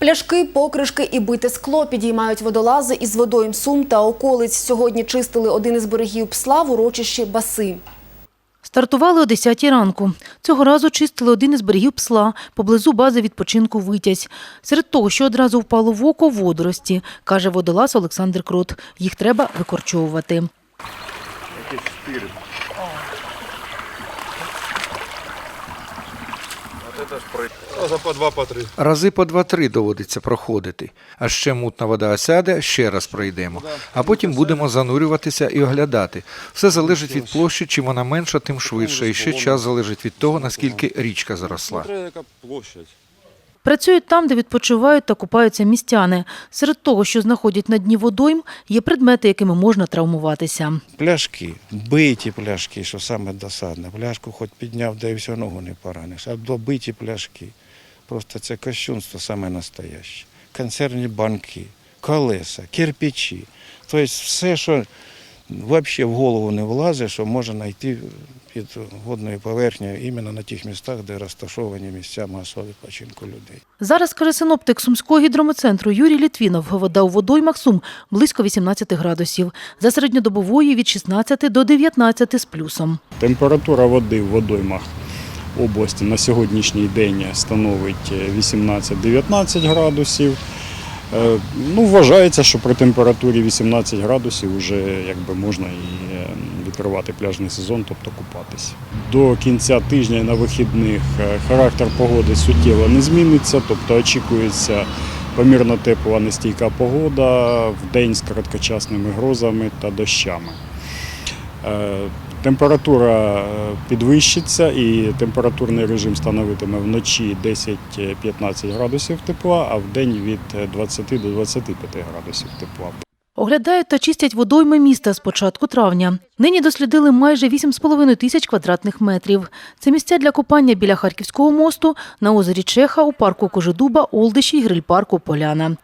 Пляшки, покришки і бите скло підіймають водолази із водойм Сум та околиць. Сьогодні чистили один із берегів Псла в урочищі Баси. Стартували о 10 ранку. Цього разу чистили один із берегів Псла, поблизу бази відпочинку Витязь. Серед того, що одразу впало в око – водорості, каже водолаз Олександр Крот. Їх треба викорчовувати. За по два, по три. Рази по два-три доводиться проходити. А ще мутна вода осяде, ще раз пройдемо. А потім будемо занурюватися і оглядати. Все залежить від площі, чим вона менша, тим швидше. І ще час залежить від того, наскільки річка заросла. Яка площадь. Працюють там, де відпочивають та купаються містяни. Серед того, що знаходять на дні водойм, є предмети, якими можна травмуватися. Пляшки, биті пляшки, що саме досадне. Пляшку хоч підняв, да і все ногу не пораниш. А добиті пляшки. Просто це кощунство саме настояще. Консервні банки, колеса, кирпичі. Тобто все, що взагалі в голову не влазить, що може знайти під водною поверхнею іменно на тих містах, де розташовані місця масового відпочинку людей. Зараз каже синоптик Сумського гідрометцентру Юрій Літвінов. Вода у водоймах Сум близько 18 градусів. За середньодобової від 16 до 19 з плюсом. Температура води в водоймах області на сьогоднішній день становить 18-19 градусів. Е, Ну, вважається, що при температурі 18 градусів вже якби можна і е, відкривати пляжний сезон, тобто купатися. До кінця тижня на вихідних е, характер погоди суттєво не зміниться, тобто очікується помірно тепла нестійка погода в день з короткочасними грозами та дощами. Температура е, підвищиться і температурний режим становитиме вночі 10-15 градусів тепла, а в день від 20 до 25 градусів тепла. Оглядають та чистять водойми міста з початку травня. Нині дослідили майже 8,5 тисяч квадратних метрів. Це місця для купання біля Харківського мосту, на озері Чеха, у парку Кожедуба, Олдиші й гриль-парку Поляна.